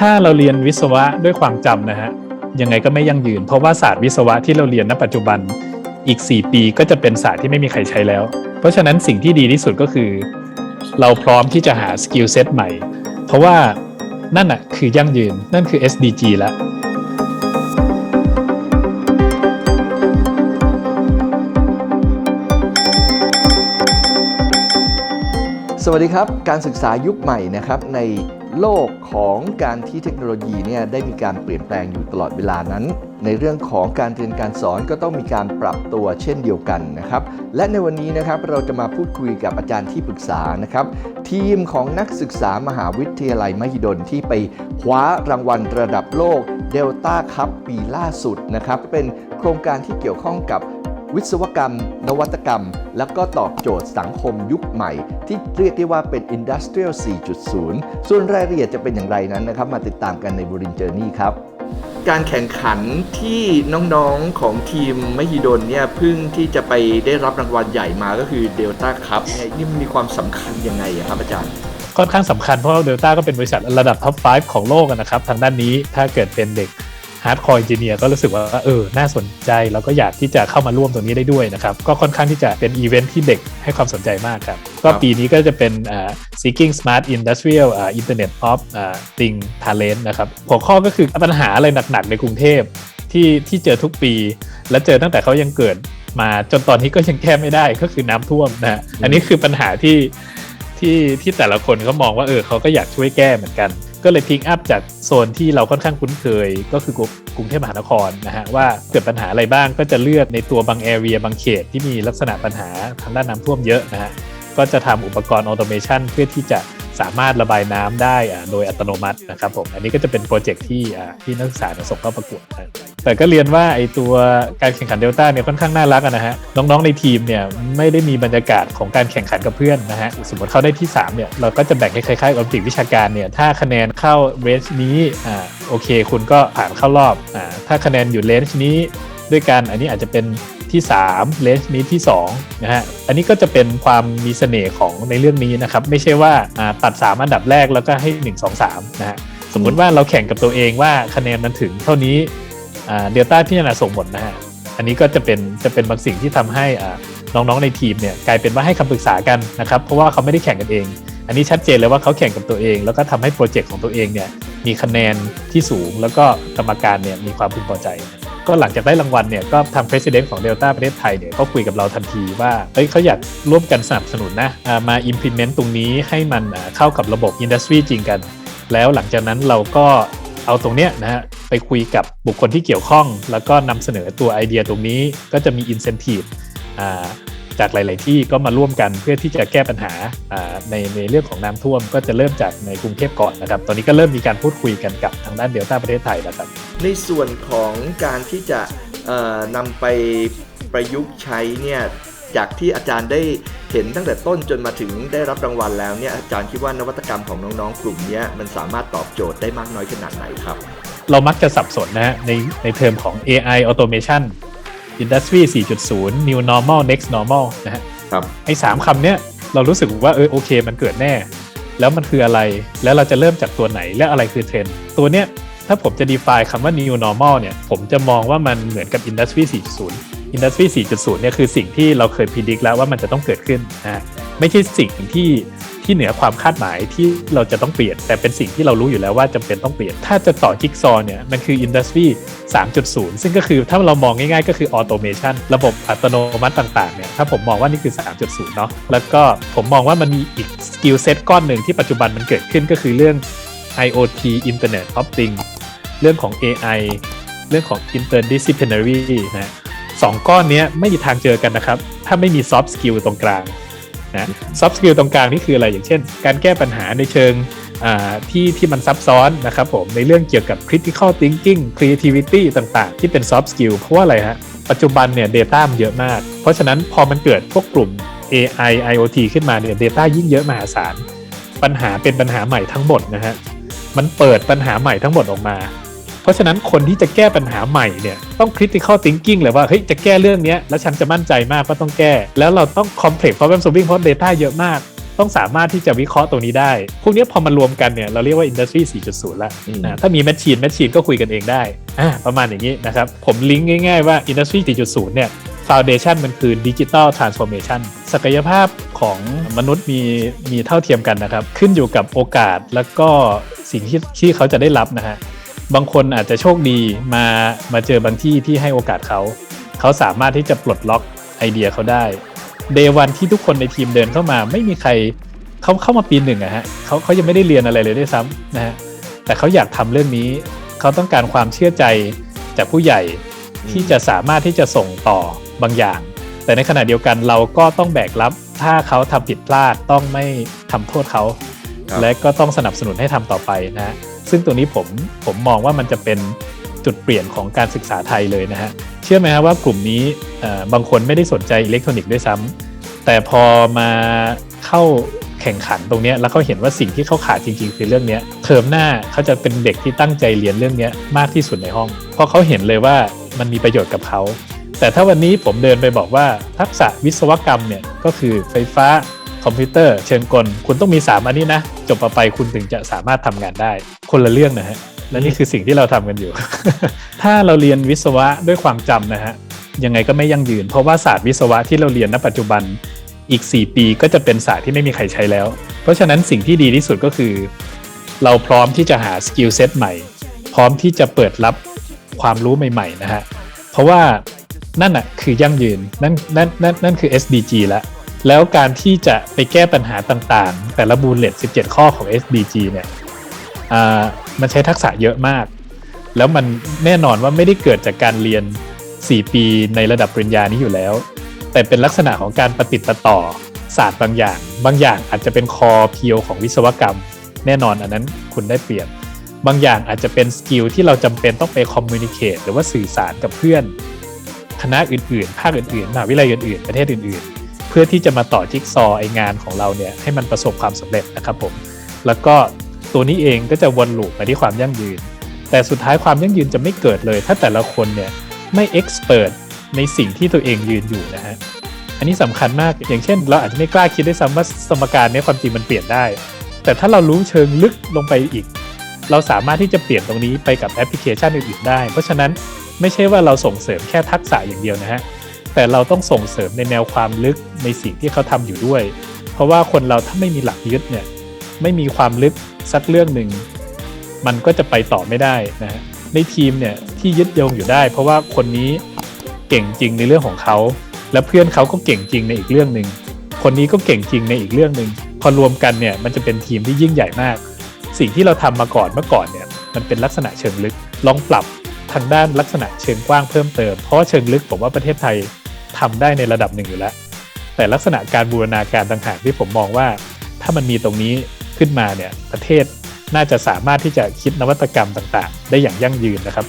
ถ้าเราเรียนวิศวะด้วยความจำนะฮะยังไงก็ไม่ยั่งยืน เพราะว่าศาสตร์วิศวะที่เราเรียนณปัจจุบันอีก 4 ปีก็จะเป็นศาสตร์ที่ไม่มีใครใช้แล้ว เพราะฉะนั้นสิ่งที่ดีที่สุดก็คือ เราพร้อมที่จะหาสกิลเซ็ตใหม่ เพราะว่านั่นน่ะคือยั่งยืนนั่นคือ SDG ล้วสวัสดีครับ การศึกษายุคใหม่นะครับใน โลกของการที่เทคโนโลยีเนี่ยได้มีการเปลี่ยนแปลงอยู่ตลอดเวลานั้น ในเรื่องของการเรียนการสอนก็ต้องมีการปรับตัวเช่นเดียวกันนะครับ และในวันนี้นะครับเราจะมาพูดคุยกับอาจารย์ที่ปรึกษานะครับ ทีมของนักศึกษามหาวิทยาลัยมหิดลที่ไปคว้ารางวัลระดับโลกเดลต้าคัพปีล่าสุดนะครับ เป็นโครงการที่เกี่ยวข้องกับ วิศวกรรม นวัตกรรม แล้วก็ตอบโจทย์สังคมยุคใหม่ ที่เรียกได้ว่าเป็น Industrial 4.0 ส่วนรายละเอียดจะเป็นอย่างไรนั้นนะครับ มาติดตามกันในบุรินเจอร์นี่ครับ การแข่งขันที่น้องๆของทีมมหิดลเนี่ยเพิ่งที่จะไปได้รับรางวัลใหญ่มาก็คือเดลต้าคัพเนี่ยนี่มันมีความสำคัญยังไงอะครับอาจารย์ค่อนข้างสำคัญเพราะว่าเดลต้าก็เป็นบริษัทระดับท็อป 5 ของโลกอะนะครับ ทางด้านนี้ถ้าเกิดเป็นเด็ก ฮาร์ดคอร์ e จิเนียร์ก็รู้สึกว่าเออน่าสนใจแล้วก็อยากที่จะเข้ามาร่วมตรงนี้ได้ด้วยนะครับ ก็ค่อนข้างที่จะเป็นอีเวนท์ที่เด็กให้ความสนใจมากครับ ก็ปีนี้ก็จะเป็น seeking smart industrial internet of thing talent นะครับหัวข้อก็คือปัญหาอะไรหนักๆในกรุงเทพที่ที่เจอทุกปี และเจอตั้งแต่เขายังเกิดมาจนตอนนี้ก็ยังแก้ไม่ได้ก็คือน้ำท่วมนะฮะอันนี้คือปัญหาที่ที่ที่แต่ละคนเขามองว่าเออเขาก็อยากช่วยแก้เหมือนกัน ก็เลยพิกอัพจากโซนที่เราค่อนข้างคุ้นเคย ก็คือกรุงเทพมหานครนะฮะว่าเกิดปัญหาอะไรบ้าง ก็จะเลือกในตัวบางแอเรียบางเขตที่มีลักษณะปัญหาทางด้านน้ำท่วมเยอะนะฮะก็จะทำอุปกรณ์ออโตเมชันเพื่อที่จะ สามารถระบายน้ำได้โดยอัตโนมัตินะครับผมอันนี้ก็จะเป็นโปรเจกต์ที่ที่นักศึกษาส่งเข้าประกวดแต่ก็เรียนว่าไอตัวการแข่งขันเดลต้าเนี่ยค่อนข้างน่ารักนะฮะน้องๆในทีมเนี่ยไม่ได้มีบรรยากาศของการแข่งขันกับเพื่อนนะฮะสมมติเขาได้ที่3เนี่ยเราก็จะแบ่งให้คล้ายๆโอลิมปิวิชาการเนี่ยถ้าคะแนนเข้าเรนจ์นี้อ่าโอเค คุณก็ผ่านเข้ารอบอ่าถ้าคะแนนอยู่เรนจ์นี้ ด้วยกัน อันนี้อาจจะเป็นที่3เลนจ์นี้ที่2นะฮะอันนี้ก็จะเป็นความมีเสน่ห์ของในเรื่องนี้นะครับ ไม่ใช่ว่าตัด 3 อันดับแรกแล้วก็ให้ 1 2 3นะฮะสมมุติว่าเราแข่งกับตัวเองว่าคะแนนมันถึงเท่านี้เดลต้าพิจารณาส่งหมดนะฮะอันนี้ก็จะเป็นจะเป็นบางสิ่งที่ทำให้น้องๆในทีมเนี่ยกลายเป็นว่าให้คำปรึกษากันนะครับเพราะว่าเขาไม่ได้แข่งกันเอง อันนี้ชัดเจนเลยว่าเขาแข่งกับตัวเอง แล้วก็ทำให้โปรเจกต์ของตัวเองเนี่ยมีคะแนนที่สูง แล้วก็กรรมการเนี่ยมีความพึงพอใจ ก็หลังจากได้รางวัลเนี่ยก็ทาง President ของ Delta ประเทศไทยเนี่ยก็คุยกับเราทันทีว่าเฮ้ยเขาอยากร่วมกันสนับสนุนนะมา implement ตรงนี้ให้มันเข้ากับระบบอินดัสทรีจริงกัน แล้วหลังจากนั้นเราก็เอาตรงเนี้ยนะฮะไปคุยกับบุคคลที่เกี่ยวข้อง แล้วก็นำเสนอตัวไอเดียตรงนี้ก็จะมี incentive จากหลาย ๆ ที่ก็มาร่วมกันเพื่อที่จะแก้ปัญหาอ่าในในเรื่องของน้ำท่วม ก็จะเริ่มจากในกรุงเทพก่อนนะครับ ตอนนี้ก็เริ่มมีการพูดคุยกันกับทางด้านเดลต้าประเทศไทยแล้วครับ ในส่วนของการที่จะเอ่อนำไปประยุกต์ใช้เนี่ยจากที่อาจารย์ได้เห็นตั้งแต่ต้นจนมาถึงได้รับรางวัลแล้วเนี่ยอาจารย์คิดว่านวัตกรรมของน้องๆกลุ่มเนี้ยมันสามารถตอบโจทย์ได้มากน้อยขนาดไหนครับ เรามักจะสับสนนะฮะในในเทอมของ AI automation industry 4.0 new normal next normal นะฮะครับไอ้สามคำเนี้ยเรารู้สึกว่าเออโอเค มันเกิดแน่ แล้วมันคืออะไรแล้วเราจะเริ่มจากตัวไหนและอะไรคือเทรนด์ตัวเนี้ยถ้าผมจะ define คำว่า new normal เนี่ย ผมจะมองว่ามันเหมือนกับ industry 4.0 industry 4.0 เนี่ยคือสิ่งที่เราเคยพิจิตแล้วว่ามันจะต้องเกิดขึ้นนะฮะไม่ใช่สิ่งที่ ที่เหนือความคาดหมายที่เราจะต้องเปลี่ยน แต่เป็นสิ่งที่เรารู้อยู่แล้วว่าจำเป็นต้องเปลี่ยน ถ้าจะต่อจิ๊กซอว์เนี่ยมันคือ industry 3.0 ซึ่งก็คือถ้าเรามองง่ายๆ ก็คือ automation ระบบอัตโนมัติต่างๆเนี่ยถ้าผมมองว่านี่คือ 3.0 เนาะแล้วก็ผมมองว่ามันมีอีกสกิลเซ็ตก้อนหนึ่งที่ปัจจุบันมันเกิดขึ้นก็คือเรื่อง IoT Internet of Things เรื่องของ AI เรื่องของ interdisciplinary นะสองก้อนนี้ไม่มีทางเจอกันนะครับ ถ้าไม่มี soft skill ตรงกลาง นะ soft skill ตรงกลางนี่คืออะไรอย่างเช่น การแก้ปัญหาในเชิงที่ที่มันซับซ้อนนะครับผมในเรื่องเกี่ยวกับ critical thinking creativity ต่างๆ ที่เป็น soft skill เพราะว่าอะไรฮะ ปัจจุบันเนี่ย data มันเยอะมาก เพราะฉะนั้นพอมันเกิดพวกกลุ่ม AI IoT ขึ้นมาเนี่ย data ยิ่งเยอะมหาศาล ปัญหาเป็นปัญหาใหม่ทั้งหมดนะฮะ มันเปิดปัญหาใหม่ทั้งหมดออกมา เพราะฉะนั้นคนที่จะแก้ปัญหาใหม่เนี่ยต้อง critical thinking เลยว่าเฮ้ยจะแก้เรื่องเนี้ยแล้วฉันจะมั่นใจมากว่าต้องแก้ แล้วเราต้อง complex problem solving เพราะ data เยอะมาก ต้องสามารถที่จะวิเคราะห์ตรงนี้ได้ พวกเนี้ยพอมารวมกันเนี่ยเราเรียกว่า Industry 4.0ละอืมนะถ้ามีแมชชีนแมชชีนก็คุยกันเองได้อ่าประมาณอย่างนี้นะครับผมลิงก์ง่ายๆว่า Industry 4.0 เนี่ย Foundation มันคือ Digital Transformation ศักยภาพของมนุษย์มีมีเท่าเทียมกันนะครับ ขึ้นอยู่กับโอกาสแล้วก็สิ่งที่ที่เขาจะได้รับนะฮะ บางคนอาจจะโชคดีมามาเจอบางที่ที่ให้โอกาสเขา เขาสามารถที่จะปลดล็อกไอเดียเขาได้เดวันที่ทุกคนในทีมเดินเข้ามาไม่มีใครเขาเข้ามาปีหนึ่งอะฮะเขาเขายังไม่ได้เรียนอะไรเลยด้วยซ้ำนะฮะแต่เขาอยากทำเรื่องนี้ เขาต้องการความเชื่อใจจากผู้ใหญ่ที่จะสามารถที่จะส่งต่อบางอย่าง แต่ในขณะเดียวกันเราก็ต้องแบกรับ ถ้าเขาทำผิดพลาดต้องไม่ทำโทษเขาครับและก็ต้องสนับสนุนให้ทำต่อไปนะฮะ ซึ่งตัวนี้ผมผมมองว่ามันจะเป็นจุดเปลี่ยนของการศึกษาไทยเลยนะฮะเชื่อไหมครับว่ากลุ่มนี้บางคนไม่ได้สนใจอิเล็กทรอนิกส์ด้วยซ้ำแต่พอมาเข้าแข่งขันตรงนี้แล้วเขาเห็นว่าสิ่งที่เขาขาดจริงๆ คือเรื่องนี้เทอมหน้าเขาจะเป็นเด็กที่ตั้งใจเรียนเรื่องนี้มากที่สุดในห้อง เพราะเขาเห็นเลยว่ามันมีประโยชน์กับเขาแต่ถ้าวันนี้ผมเดินไปบอกว่าทักษะวิศวกรรมเนี่ยก็คือไฟฟ้า คอมพิวเตอร์เชิงกล คุณต้องมี 3 อันนี้นะ จบไปคุณถึงจะสามารถทำงานได้ คนละเรื่องนะฮะ และนี่คือสิ่งที่เราทำกันอยู่ ถ้าเราเรียนวิศวะด้วยความจำนะฮะ ยังไงก็ไม่ยั่งยืน เพราะว่าศาสตร์วิศวะที่เราเรียนณปัจจุบันอีก 4 ปีก็จะเป็นศาสตร์ที่ไม่มีใครใช้แล้ว เพราะฉะนั้นสิ่งที่ดีที่สุดก็คือ เราพร้อมที่จะหาสกิลเซ็ตใหม่ พร้อมที่จะเปิดรับความรู้ใหม่ๆนะฮะ เพราะว่านั่นน่ะคือยั่งยืน นั่นนั่นนั่นนั่นคือ SDG แล้ว แล้วการที่จะไปแก้ปัญหาต่างๆ แต่ละบูลเลต17 ข้อของ SDG เนี่ยมันใช้ทักษะเยอะมาก แล้วมันแน่นอนว่าไม่ได้เกิดจากการเรียน 4 ปีในระดับปริญญานี้อยู่แล้ว แต่เป็นลักษณะของการประติดประต่อศาสตร์บางอย่าง บางอย่างอาจจะเป็นคอเพียวของวิศวกรรม แน่นอนอันนั้นคุณได้เปรียบบางอย่างอาจจะเป็นสกิลที่เราจำเป็นต้องไปคอมมูนิเคตหรือว่าสื่อสารกับเพื่อน คณะอื่นๆ ภาคอื่นๆมหาวิทยาลัยอื่นๆ ประเทศอื่นๆ พื่อที่จะมาต่อจิ๊กซอว์ไองานของเราเนี่ยให้มันประสบความสำเร็จนะครับผมแล้วก็ตัวนี้เองก็จะวนลูปมาที่ความยั่งยืน แต่สุดท้ายความยั่งยืนจะไม่เกิดเลย ถ้าแต่ละคนเนี่ยไม่เอ็กซ์เพรสในสิ่งที่ตัวเองยืนอยู่นะฮะอันนี้สำคัญมากอย่างเช่น เราอาจจะไม่กล้าคิดด้วยซ้ำว่าสมการนี้ความจริงมันเปลี่ยนได้ แต่ถ้าเรารู้เชิงลึกลงไปอีก เราสามารถที่จะเปลี่ยนตรงนี้ไปกับแอปพลิเคชันอื่นๆได้ เพราะฉะนั้นไม่ใช่ว่าเราส่งเสริมแค่ทักษะอย่างเดียวนะฮะ แต่เราต้องส่งเสริมในแนวความลึกในสิ่งที่เขาทำอยู่ด้วย เพราะว่าคนเราถ้าไม่มีหลักยึดเนี่ยไม่มีความลึกสักเรื่องหนึ่งมันก็จะไปต่อไม่ได้นะฮะในทีมเนี่ยที่ยึดโยงอยู่ได้ เพราะว่าคนนี้เก่งจริงในเรื่องของเขา และเพื่อนเขาก็เก่งจริงในอีกเรื่องหนึ่งคนนี้ก็เก่งจริงในอีกเรื่องหนึ่งพอรวมกันเนี่ยมันจะเป็นทีมที่ยิ่งใหญ่มาก สิ่งที่เราทำมาก่อนเมื่อก่อนเนี่ยมันเป็นลักษณะเชิงลึกลองปรับทางด้านลักษณะเชิงกว้างเพิ่มเติมเพราะเชิงลึกผมว่าประเทศไทย ทำได้ในระดับหนึ่งอยู่แล้ว แต่ลักษณะการบูรณาการต่างหากที่ผมมองว่า ถ้ามันมีตรงนี้ขึ้นมาเนี่ยประเทศน่าจะสามารถที่จะคิดนวัตกรรมต่าง ๆ ได้อย่างยั่งยืนนะครับ